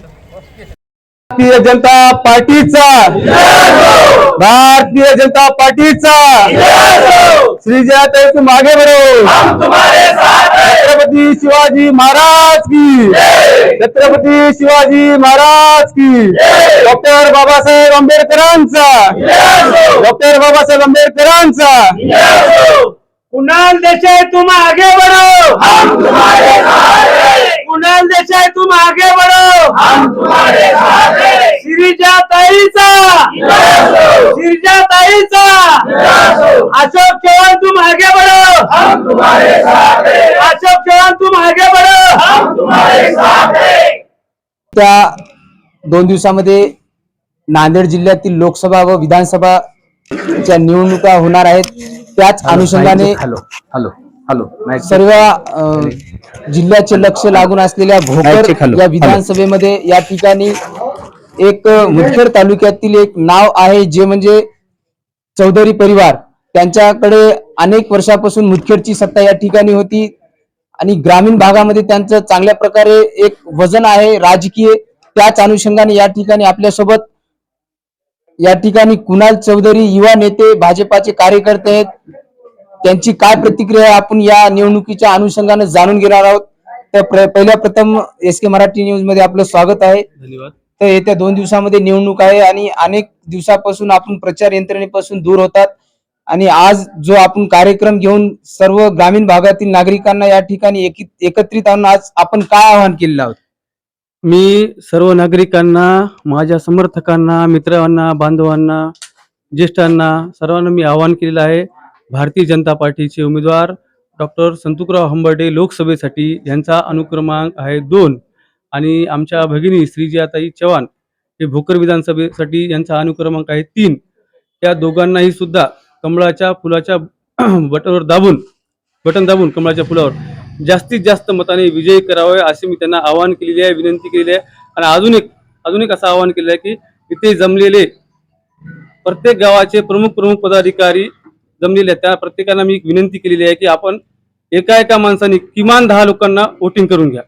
भारतीय जनता पार्टीचा. भारतीय जनता पार्टीचा. श्रीजय तुम आगे बढ़ो छत्रपती शिवाजी महाराज की. छत्रपती शिवाजी महाराज की. डॉक्टर बाबासाहेब आंबेडकरांचा. डॉक्टर बाबासाहेब आंबेडकरांचा. कुणाल देशाय तुम आगे बरो कुणाल देशाय तुम आगे बरो ताईचा अशोक चव्हाण तुम आगे बढ़ो अशोक चव्हाण तुम आगे बढ़ो त्या दोन दिवसामध्ये नांदेड जिल्ह्यातील लोकसभा व विधानसभाच्या निवडणुका होणार आहेत. त्याच अनुषंगाने हॅलो हॅलो हॅलो सर्व अ, जिल्ह्याचे लक्ष लागून असलेल्या भोकर. या विधानसभेमध्ये या ठिकाणी एक मुदखेड तालुक्यातील एक नाव आहे जे म्हणजे चौधरी परिवार. त्यांच्याकडे अनेक वर्षापासून मुदखेडची सत्ता या ठिकाणी होती. आणि ग्रामीण भागामध्ये त्यांचं चांगल्या प्रकारे एक वजन आहे राजकीय. त्याच अनुषंगाने या ठिकाणी आपल्यासोबत या ठिकाणी कुणाल चौधरी युवा नेते भाजपाचे कार्यकर्ते आहेत. त्यांची काय प्रतिक्रिया आपण या निवडणुकीच्या अनुषंगाने जाणून घेणार आहोत. तर पहिल्या प्रथम एस के मराठी न्यूजमध्ये आपलं स्वागत आहे. धन्यवाद. तर येत्या दोन दिवसामध्ये निवडणूक आहे आणि अनेक दिवसापासून आपण प्रचार यंत्रणेपासून दूर होतात. आणि आज जो आपण कार्यक्रम घेऊन सर्व ग्रामीण भागातील नागरिकांना या ठिकाणी एकत्रित आणून आज आपण काय आवाहन केलेलं आहोत? मी सर्व नागरिकांना माझ्या समर्थकांना मित्रांना बांधवांना ज्येष्ठांना सर्वांना मी आवाहन केलेलं आहे. भारतीय जनता पार्टीचे उमेदवार डॉक्टर संतुकराव हंबर्डे लोकसभेसाठी यांचा अनुक्रमांक आहे दोन. आणि आमच्या भगिनी श्रीजियाताई चव्हाण हे भोकर विधानसभेसाठी यांचा अनुक्रमांक आहे तीन. त्या दोघांनाही सुद्धा कमळाच्या फुलाच्या बटनवर दाबून बटन दाबून कमळाच्या फुलावर जास्तीत जास्त मताने विजयी करावे असे मी त्यांना आवाहन केलेली आहे विनंती केलेली आहे. आणि अजून एक अजून एक असं आवाहन केलेलं आहे की इथे जमलेले प्रत्येक गावाचे प्रमुख प्रमुख पदाधिकारी जमलेले आहेत. त्या प्रत्येकांना मी एक विनंती केलेली आहे की आपण एका एका माणसाने किमान दहा लोकांना वोटिंग करून घ्या.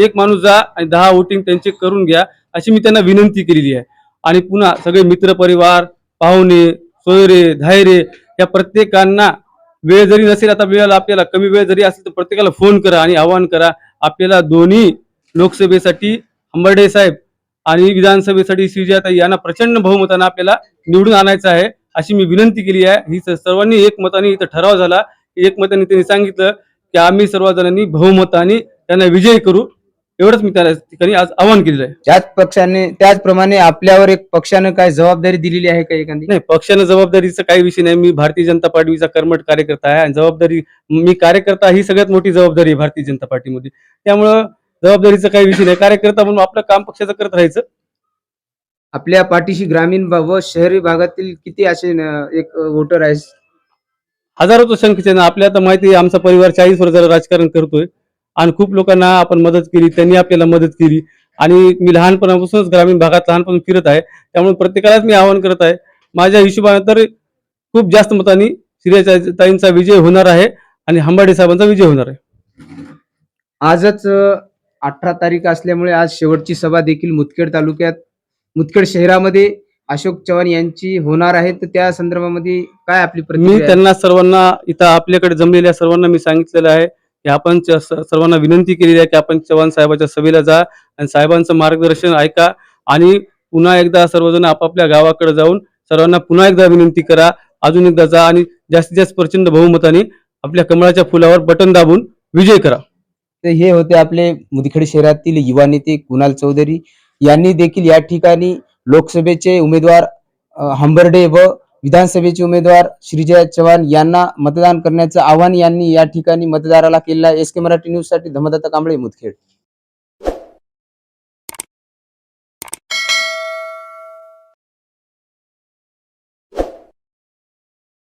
एक माणूस जा आणि दहा वोटिंग त्यांचे करून घ्या अशी मी त्यांना विनंती केलेली आहे. आणि पुन्हा सगळे मित्रपरिवार पाहुणे सोयरे धायरे या प्रत्येकांना वेळ जरी नसेल आता वेळ आपल्याला कमी वेळ जरी असेल तर प्रत्येकाला फोन करा आणि आवाहन करा. आपल्याला दोन्ही लोकसभेसाठी हंबर्डे साहेब आणि विधानसभेसाठी श्रीजाताई यांना प्रचंड बहुमतानं आपल्याला निवडून आणायचं आहे अशी मी विनंती केली आहे. ही स- सर्वांनी एकमताने इथं ठराव झाला. एकमताने त्यांनी सांगितलं की आम्ही सर्वजणांनी बहुमताने त्यांना विजय करू. एवढंच मी त्या ठिकाणी आज आवाहन केलेलं आहे. त्याच पक्षाने त्याचप्रमाणे आपल्यावर एक पक्षानं काय जबाबदारी दिलेली आहे का एखादी? नाही पक्षानं जबाबदारीचा काही विषय नाही. मी भारतीय जनता पार्टीचा कर्मठ कार्यकर्ता आहे आणि जबाबदारी मी कार्यकर्ता ही सगळ्यात मोठी जबाबदारी आहे भारतीय जनता पार्टीमध्ये. त्यामुळं जबाबदारीचा काही विषय नाही. कार्यकर्ता म्हणून आपलं काम पक्षाचं करत राहायचं. आपल्या पाठीशी ग्रामीण भा- व शहरी भागातील किती असे न- एक वोटर आहे हजारोच्या संख्येने आपल्या आता माहिती आहे आमचा परिवार चाळीस वर्ष झालं राजकारण करतोय. आणि खूप लोकांना आपण मदत केली त्यांनी आपल्याला मदत केली. आणि मी लहानपणापासूनच ग्रामीण भागात लहानपण फिरत आहे त्यामुळे प्रत्येकालाच मी आवाहन करत आहे माझ्या हिशोबाने तर खूप जास्त मतांनी ताईंचा विजय होणार आहे आणि हंबाडे साहेबांचा विजय होणार आहे. आजच अठरा तारीख असल्यामुळे आज शेवटची सभा देखील मुदखेड तालुक्यात मुदखेड शहरामध्ये अशोक चव्हाण यांची होणार आहे. तर त्या संदर्भामध्ये काय आपली मी? त्यांना सर्वांना इथं आपल्याकडे जमलेल्या सर्वांना मी सांगितलेलं आहे की आपण च- सर्वांना विनंती केलेली आहे की आपण चव्हाण साहेबाच्या सभेला जा आणि साहेबांचं मार्गदर्शन ऐका आणि पुन्हा एकदा सर्वजण आपापल्या गावाकडे जाऊन सर्वांना पुन्हा एकदा विनंती करा. अजून एकदा जा आणि जास्तीत जास्त प्रचंड बहुमताने आपल्या कमळाच्या फुलावर बटन दाबून विजय करा. तर हे होते आपले मुदखेड शहरातील युवा नेते कुणाल चौधरी. यांनी देखील या ठिकाणी लोकसभेचे उमेदवार हंबर्डे व विधानसभेचे उमेदवार श्रीजय चव्हाण यांना मतदान करण्याचं आवाहन यांनी या ठिकाणी मतदाराला केलं आहे. एस के मराठी न्यूजसाठी धर्मदत्त कांबळे मुदखेड.